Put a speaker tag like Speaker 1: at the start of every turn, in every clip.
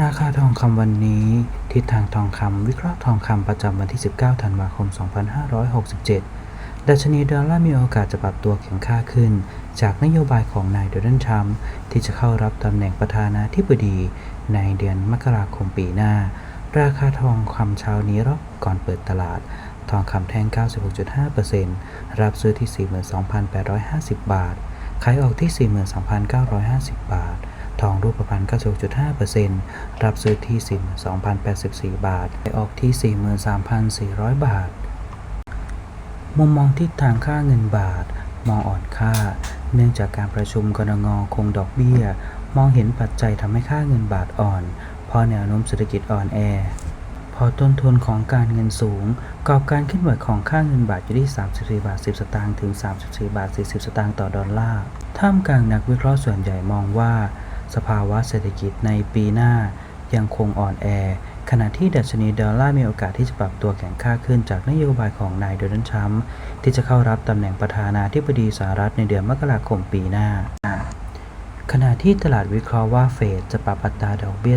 Speaker 1: ราคาทองคำวันนี้ ทิศทางทองคำวิเคราะห์ทองคำประจำวันที่ 19 ธันวาคม 2567 ดัชนีดอลลาร์มีโอกาสจะปรับตัวแข็งค่าขึ้น จากนโยบายของนายโดนัลด์ทรัมป์ที่จะเข้ารับตำแหน่งประธานาธิบดี ในเดือนมกราคมปีหน้า ราคาทองคำเช้านี้รอบก่อนเปิดตลาด ทองคำแท่ง 96.5%รับซื้อที่ 42,850 บาท ขายออกที่ 42,950 บาท ทองรูปพรรณ96.5%รับซื้อที่ 42,084 บาทขายออกที่ 43,400 บาท มุมมองทิศทางค่าเงินบาท มองอ่อนค่า เนื่องจากการประชุมกรงงคงดอกเบี้ย มองเห็นปัจจัยทำให้ค่าเงินบาทอ่อน เพราะแนวโน้มเศรษฐกิจอ่อนแอพอต้นทุนของการเงินสูงกอบการขึ้นไหวของค่าเงินบาทอยู่ที่ 34 บาท 10 สตางค์ถึง 34 บาท 40 สตางค์ต่อดอลลาร์ ท่ามกลางนักวิเคราะห์ส่วนใหญ่มองว่า สภาวะเศรษฐกิจในปีหน้ายังคงอ่อนแอ ขณะที่ดัชนีดอลลาร์มีโอกาสที่จะปรับตัวแข็งค่าขึ้นจากนโยบายของนายโดนัลด์ทรัมป์ที่จะเข้ารับตำแหน่งประธานาธิบดีสหรัฐในเดือนมกราคมปีหน้า ขณะที่ตลาดวิเคราะห์ว่าเฟดจะปรับอัตราดอกเบี้ย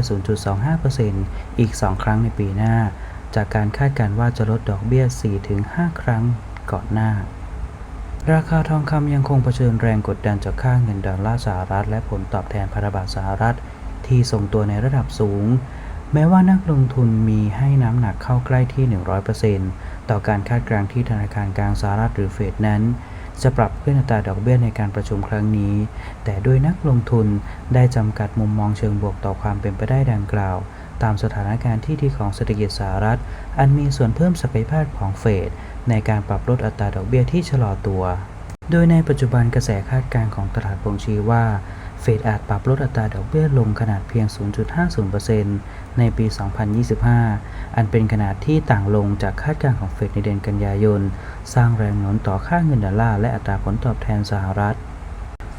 Speaker 1: 0.25%อีก 2 ครั้งในปีหน้า จากการคาดการณ์ว่าจะลดดอกเบี้ย 4-5 ครั้งก่อนหน้า ราคาทองคำยังคงเผชิญแรงกดดันจากค่าเงินดอลลาร์สหรัฐ และผลตอบแทนพันธบัตรสหรัฐ ที่ทรงตัวในระดับสูง แม้ว่านักลงทุนมีให้น้ำหนักเข้าใกล้ที่ 100%ต่อการคาดการณ์ที่ธนาคารกลางสหรัฐหรือเฟดนั้น จะปรับขึ้นอัตราดอกเบี้ยในการประชุมครั้งนี้ แต่โดยนักลงทุนได้จำกัดมุมมองเชิงบวกต่อความเป็นไปได้ดังกล่าว ตามสถานการณ์ที่ดีของเศรษฐกิจสหรัฐ อันมีส่วนเพิ่มศักยภาพของเฟดในการปรับลดอัตราดอกเบี้ยที่ชะลอตัว โดยในปัจจุบันกระแสคาดการณ์ของตลาดบ่งชี้ว่า เฟดอาจปรับลดอัตราดอกเบี้ยลงขนาดเพียง 0.50%ในปี 2025 อันเป็นขนาดที่ต่างลงจากคาดการณ์ของเฟดในเดือนกันยายน สร้างแรงหนุนต่อค่าเงินดอลลาร์และอัตราผลตอบแทนสหรัฐ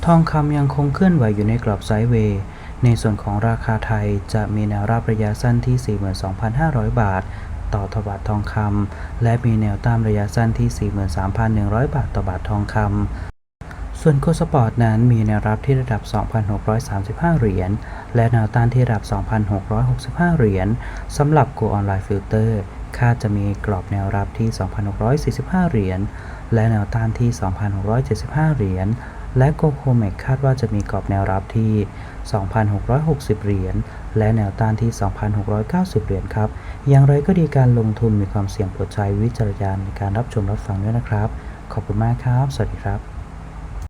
Speaker 1: ทองคำยังคงเคลื่อนไหวอยู่ในกรอบไซด์เวย์ ในส่วนของราคาไทยจะมีแนวรับระยะสั้นที่ 42,500 บาท ต่อถบาททองคำและมีแนวต้านระยะสั้นที่ 43,100 บาทต่อบาททองคำส่วนโคสปอร์ตนั้นมีแนวรับที่ระดับ 2,635 เหรียญ และแนวต้านที่ระดับ 2,665 เหรียญสำหรับ Go Online Filter คาดจะมีกรอบแนวรับที่ 2,645 เหรียญ และแนวต้านที่ 2,675 เหรียญ และ Go Comex คาดว่าจะมีกรอบแนวรับที่ 2,660 เหรียญ และแนวต้านที่ 2,690 เหรียญครับ อย่างไรก็ดีการลงทุนมีความเสี่ยงโปรดใช้วิจารณญาณในการรับชมรับฟังด้วยนะครับ ขอบคุณมากครับ สวัสดีครับ